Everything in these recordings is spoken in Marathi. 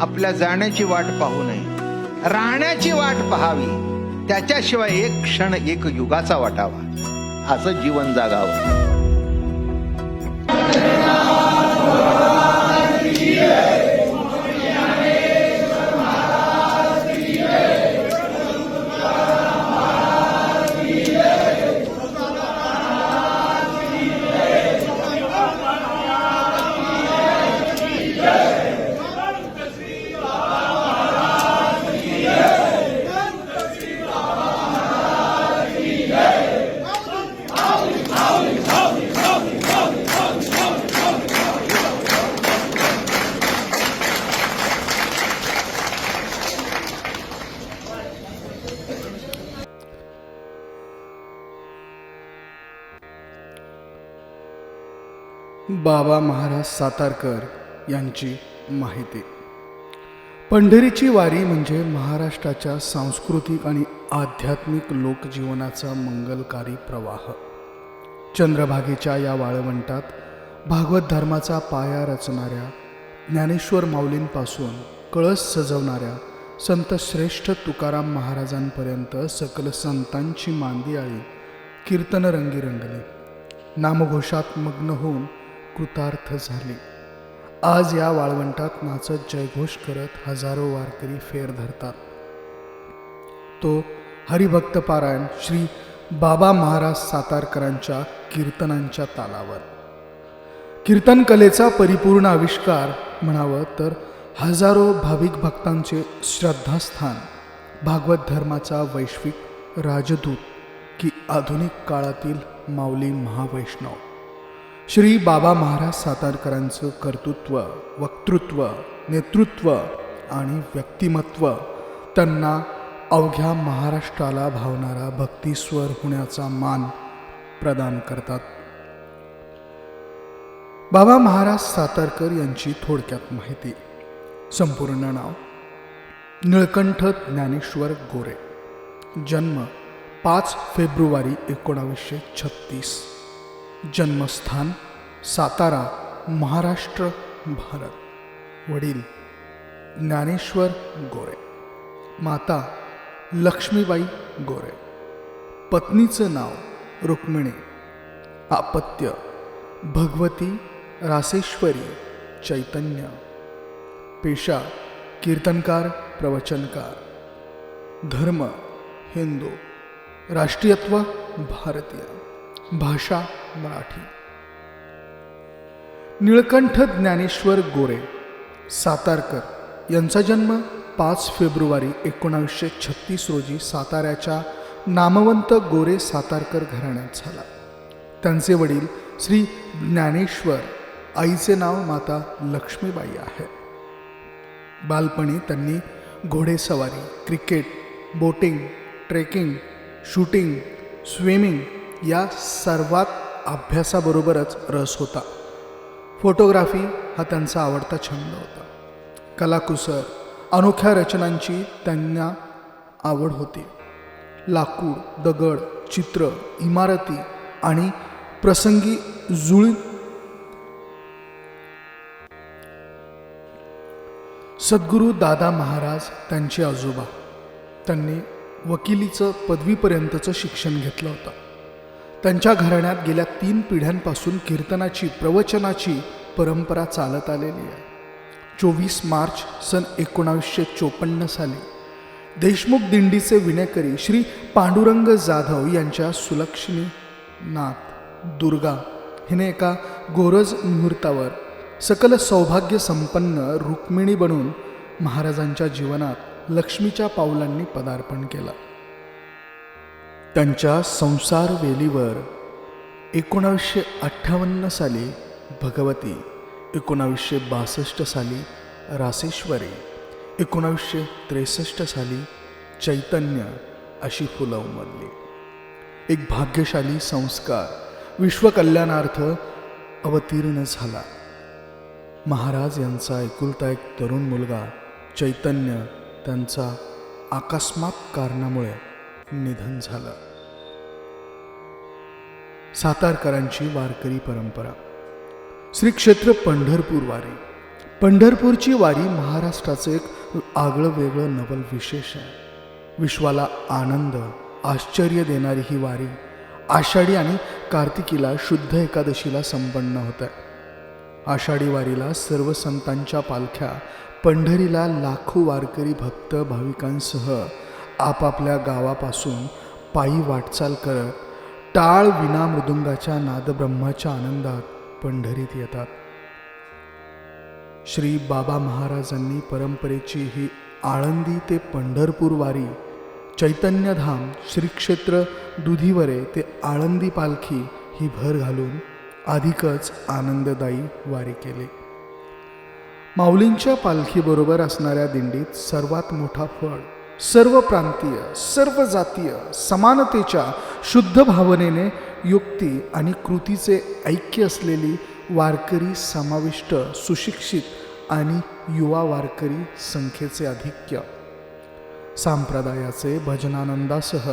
आपल्या जाण्याची वाट पाहू नये. राहण्याची वाट पहावी. त्याच्याशिवाय एक क्षण एक युगाचा वाटावा. असं जीवन जागावं बाबा महाराज सातारकर यांची माहिती. पंढरीची वारी म्हणजे महाराष्ट्राच्या सांस्कृतिक आणि आध्यात्मिक लोकजीवनाचा मंगलकारी प्रवाह. चंद्रभागेच्या या वाळवंटात भागवत धर्माचा पाया रचणाऱ्या ज्ञानेश्वर माऊलींपासून कळस सजवणाऱ्या संत श्रेष्ठ तुकाराम महाराजांपर्यंत सकल संतांची मांदियाळी कीर्तनरंगी रंगली नामघोषात मग्न होऊन कृतार्थ झाले. आज या वाळवंटात नाचत जयघोष करत हजारो वारकरी फेर धरतात. तो हरिभक्तपारायण श्री बाबा महाराज सातारकरांच्या कीर्तनांच्या तालावर. कीर्तन कलेचा परिपूर्ण आविष्कार म्हणावं तर हजारो भाविक भक्तांचे श्रद्धास्थान भागवत धर्माचा वैश्विक राजदूत की आधुनिक काळातील माऊली महावैष्णव. श्री बाबा महाराज सातारकरांचं कर्तृत्व वक्तृत्व नेतृत्व आणि व्यक्तिमत्व त्यांना अवघ्या महाराष्ट्राला भावणारा भक्तिस्वर होण्याचा मान प्रदान करतात. बाबा महाराज सातारकर यांची थोडक्यात माहिती. संपूर्ण नाव निळकंठ ज्ञानेश्वर गोरे. जन्म पाच फेब्रुवारी एकोणावीसशे छत्तीस. जन्मस्थान सातारा महाराष्ट्र भारत. वडील ज्ञानेश्वर गोरे. माता लक्ष्मीबाई गोरे. पत्नीचं नाव रुक्मिणी. आपत्य भगवती रासेश्वरी चैतन्य. पेशा कीर्तनकार प्रवचनकार. धर्म हिंदू. राष्ट्रीयत्व भारतीय. भाषा मराठी. निळकंठ ज्ञानेश्वर गोरे सातारकर यांचा जन्म पाच फेब्रुवारी एकोणावीसशे छत्तीस रोजी साताऱ्याच्या नामवंत गोरे सातारकर घराण्यात झाला. त्यांचे वडील श्री ज्ञानेश्वर आईचे नाव माता लक्ष्मीबाई आहे बालपणी त्यांनी घोडेसवारी cricket boating trekking shooting swimming या सर्वात अभ्यासाबरोबरच रस होता. फोटोग्राफी हा त्यांचा आवडता छंद होता. कलाकुसर अनोख्या रचनांची त्यांना आवड होती. लाकूड दगड चित्र इमारती आणि प्रसंगी जुळ सद्गुरू दादा महाराज त्यांचे आजोबा. त्यांनी वकिलीचं पदवीपर्यंतचं शिक्षण घेतलं होतं. त्यांच्या घराण्यात गेल्या तीन पिढ्यांपासून कीर्तनाची प्रवचनाची परंपरा चालत आलेली आहे. चोवीस मार्च सन एकोणावीसशे चोपन्न साली देशमुख दिंडीचे विणेकरी श्री पांडुरंग जाधव यांच्या सुलक्ष्मी नाथ दुर्गा हिने एका गोरज मुहूर्तावर सकल सौभाग्य संपन्न रुक्मिणी बनून महाराजांच्या जीवनात लक्ष्मीच्या पावलांनी पदार्पण केलं. त्यांच्या संसार वेलीवर एकोणावीसशे अठ्ठावन्न साली भगवती एकोणावीसशे बासष्ट साली रासेश्वरी एकोणावीसशे त्रेसष्ट साली चैतन्य अशी फुलं उमरली एक भाग्यशाली संस्कार विश्वकल्याणार्थ अवतीर्ण झाला. महाराज यांचा एकुलता एक तरुण मुलगा चैतन्य त्यांचा आकस्मात कारणामुळे निधन झालं. सातारकरांची वारकरी परंपरा. श्री क्षेत्र पंढरपूर वारी. पंढरपूरची वारी महाराष्ट्राचं एक आगळं वेगळं नवल विशेष आहे. विश्वाला आनंद आश्चर्य देणारी ही वारी आषाढी आणि कार्तिकीला शुद्ध एकादशीला संपन्न होत आहे. आषाढी वारीला सर्व संतांच्या पालख्या पंढरीला लाखो वारकरी भक्त भाविकांसह आपापल्या गावापासून पायी वाटचाल करत टाळ विना मृदुंगाच्या नादब्रह्माच्या आनंदात पंढरीत येतात. श्री बाबा महाराजांनी परंपरेची ही आळंदी ते पंढरपूर वारी चैतन्यधाम श्रीक्षेत्र दुधीवरे ते आळंदी पालखी ही भर घालून अधिकच आनंददायी वारी केली. माऊलींच्या पालखीबरोबर असणाऱ्या दिंडीत सर्वात मोठा फळ सर्व प्रांतीय सर्व जातीय समानतेच्या शुद्ध भावनेने युक्ती आणि कृतीचे ऐक्य असलेली वारकरी समाविष्ट सुशिक्षित आणि युवा वारकरी संख्येचे अधिक्य सांप्रदायाचे भजनानंदासह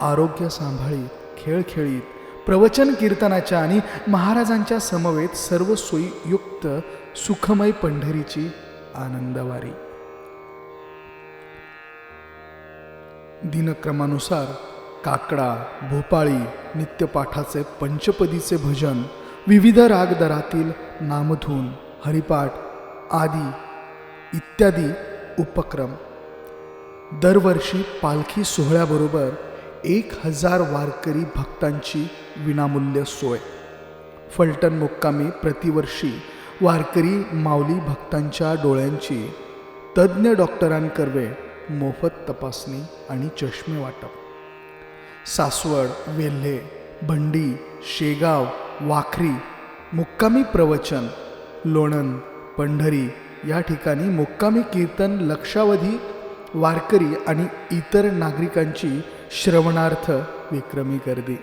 आरोग्य सांभाळीत खेळ खेळीत प्रवचन कीर्तनाच्या आणि महाराजांच्या समवेत सर्व सोयीयुक्त सुखमय पंढरीची आनंदवारी. दिनक्रमानुसार काकडा भोपाळी नित्यपाठाचे पंचपदीचे भजन विविध रागदरातील नामधून हरिपाठ आदी इत्यादी उपक्रम. दरवर्षी पालखी सोहळ्याबरोबर एक हजार वारकरी भक्तांची विनामूल्य सोय. फलटण मुक्कामी प्रतिवर्षी वारकरी माऊली भक्तांच्या डोळ्यांची तज्ज्ञ डॉक्टरांकर्वे मोफत तपासणी आणि चष्मे वाटप. सासवड वेल्हे भंडी शेगाव वाखरी मुक्कामी प्रवचन लोणंद पंढरी या ठिकाणी मुक्कामी कीर्तन लक्षावधी वारकरी आणि इतर नागरिकांची श्रवणार्थ विक्रमी गर्दी.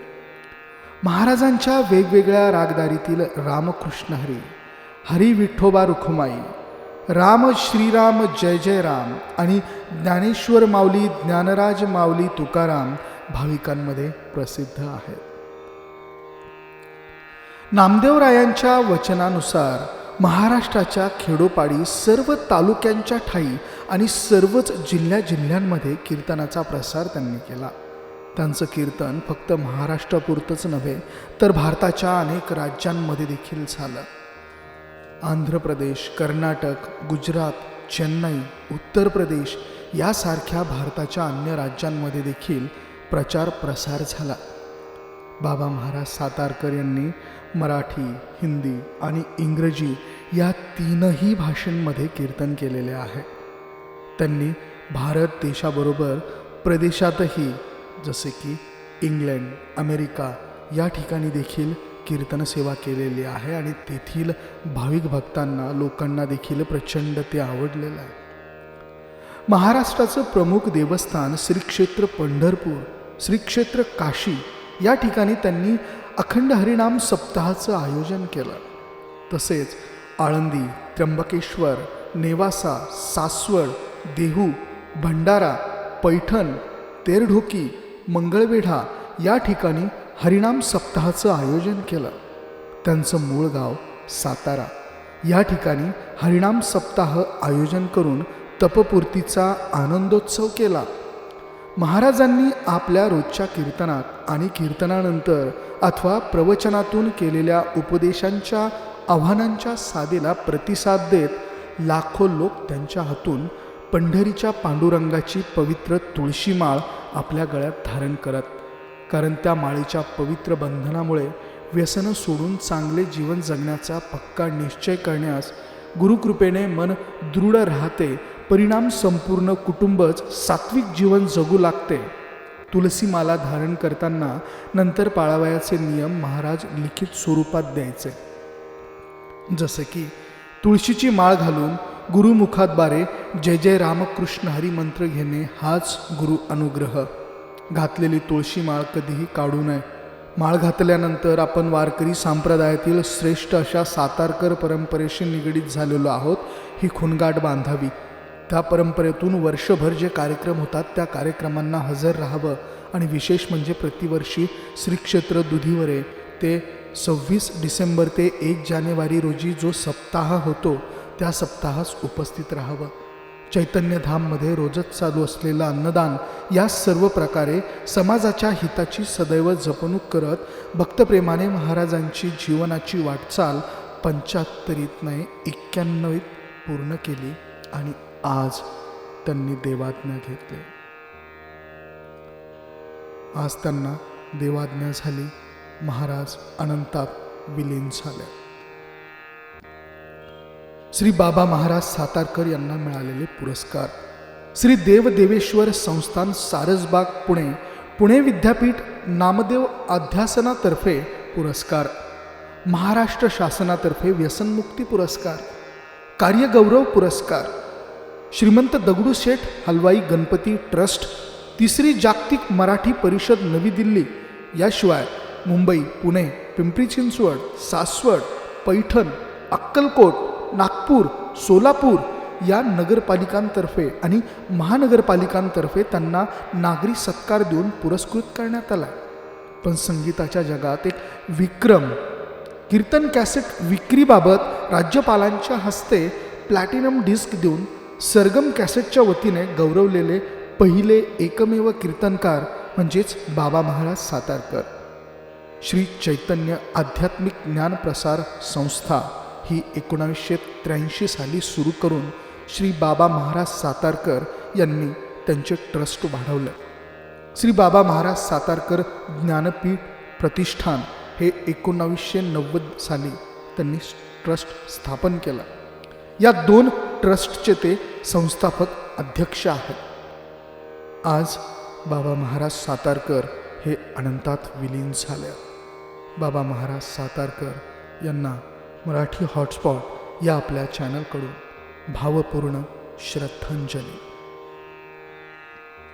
महाराजांच्या वेगवेगळ्या रागदारीतील रामकृष्ण हरी हरी विठ्ठोबा रुखुमाई राम श्रीराम जय जय राम. आणि ज्ञानेश्वर माऊली ज्ञानराज माऊली तुकाराम भाविकांमध्ये प्रसिद्ध आहेत. नामदेवरायांच्या वचनानुसार महाराष्ट्राच्या खेडोपाडी सर्व तालुक्यांच्या ठाई आणि सर्वच जिल्ह्या जिल्ह्यांमध्ये कीर्तनाचा प्रसार त्यांनी केला. त्यांचं कीर्तन फक्त महाराष्ट्रापुरतंच नव्हे तर भारताच्या अनेक राज्यांमध्ये देखील झालं. आंध्र प्रदेश कर्नाटक गुजरात चेन्नई उत्तर प्रदेश यासारख्या भारताच्या अन्य राज्यांमध्ये देखील प्रचार प्रसार झाला. बाबा महाराज सातारकर यांनी मराठी हिंदी आणि इंग्रजी या तीनही भाषांमध्ये कीर्तन केलेले आहे. त्यांनी भारत देशाबरोबर प्रदेशातही जसे की इंग्लंड अमेरिका या ठिकाणी देखील कीर्तन सेवा केलेली आहे आणि तेथील भाविक भक्तांना लोकांना देखील प्रचंड ते आवडलेलं आहे. महाराष्ट्राचं प्रमुख देवस्थान श्री क्षेत्र पंढरपूर श्री क्षेत्र काशी या ठिकाणी त्यांनी अखंड हरिनाम सप्ताहाचं आयोजन केलं. तसेच आळंदी त्र्यंबकेश्वर नेवासा सासवड देहू भंडारा पैठण तेरढोकी मंगळवेढा या ठिकाणी हरिणाम सप्ताहाचं आयोजन केलं. त्यांचं मूळ गाव सातारा. या ठिकाणी हरिणाम सप्ताह आयोजन करून तपपूर्तीचा आनंदोत्सव केला. महाराजांनी आपल्या रोजच्या कीर्तनात आणि कीर्तनानंतर अथवा प्रवचनातून केलेल्या उपदेशांच्या आव्हानांच्या साधेला प्रतिसाद देत लाखो लोक त्यांच्या हातून पंढरीच्या पांडुरंगाची पवित्र तुळशीमाळ आपल्या गळ्यात धारण करत कारण त्या माळेच्या पवित्र बंधनामुळे व्यसनं सोडून चांगले जीवन जगण्याचा पक्का निश्चय करण्यास गुरुकृपेने मन दृढ राहते परिणाम संपूर्ण कुटुंबच सात्विक जीवन जगू लागते. तुलसी माला धारण करताना नंतर पाळावयाचे नियम महाराज लिखित स्वरूपात द्यायचे. जसे की तुळशीची माळ घालून गुरुमुखाद्वारे जय जय रामकृष्ण हरी मंत्र घेणे हाच गुरु अनुग्रह. घातलेली तुळशी माळ कधीही काढू नये. माळ घातल्यानंतर आपण वारकरी संप्रदायातील श्रेष्ठ अशा सातारकर परंपरेशी निगडीत झालेलो आहोत ही खुणगाठ बांधावी. त्या परंपरेतून वर्षभर जे कार्यक्रम होतात त्या कार्यक्रमांना हजर राहावं आणि विशेष म्हणजे प्रतिवर्षी श्रीक्षेत्र दुधीवरे ते सव्वीस डिसेंबर ते एक जानेवारी रोजी जो सप्ताह होतो त्या सप्ताहास उपस्थित राहावं. चैतन्यधाममध्ये रोजच चालू असलेलं अन्नदान या सर्व प्रकारे समाजाच्या हिताची सदैव जपणूक करत भक्तप्रेमाने महाराजांची जीवनाची वाटचाल पंच्याहत्तरीत नाही एक्क्याण्णवीत पूर्ण केली आणि आज त्यांनी देवाज्ञा घेतली. आज त्यांना देवाज्ञा झाली. महाराज अनंतात विलीन झाले. श्री बाबा महाराज सातारकर यांना मिळालेले पुरस्कार. श्री देवदेवेश्वर संस्थान सारसबाग पुणे पुणे विद्यापीठ नामदेव अध्यासनातर्फे पुरस्कार. महाराष्ट्र शासनातर्फे व्यसनमुक्ती पुरस्कार. कार्यगौरव पुरस्कार. श्रीमंत दगडूशेठ हलवाई गणपती ट्रस्ट तिसरी जागतिक मराठी परिषद नवी दिल्ली याशिवाय मुंबई पुणे पिंपरी चिंचवड सासवड पैठण अक्कलकोट नागपूर सोलापूर या नगरपालिकांतर्फे आणि महानगरपालिकांतर्फे त्यांना नागरी सत्कार देऊन पुरस्कृत करण्यात आला. पण संगीताच्या जगात एक विक्रम कीर्तन कॅसेट विक्रीबाबत राज्यपालांच्या हस्ते प्लॅटिनम डिस्क देऊन सरगम कॅसेटच्या वतीने गौरवलेले पहिले एकमेव कीर्तनकार म्हणजेच बाबा महाराज सातारकर. श्री चैतन्य आध्यात्मिक ज्ञानप्रसार संस्था ही एकोणावीसशे त्र्याऐंशी साली सुरू करून श्री बाबा महाराज सातारकर यांनी त्यांचे ट्रस्ट वाढवलं. श्री बाबा महाराज सातारकर ज्ञानपीठ प्रतिष्ठान हे एकोणावीसशे नव्वद साली त्यांनी ट्रस्ट स्थापन केलं. या दोन ट्रस्टचे ते संस्थापक अध्यक्ष आहेत. आज बाबा महाराज सातारकर हे अनंतात विलीन झाले. बाबा महाराज सातारकर यांना मराठी हॉटस्पॉट या आपल्या चॅनलकडून भावपूर्ण श्रद्धांजली.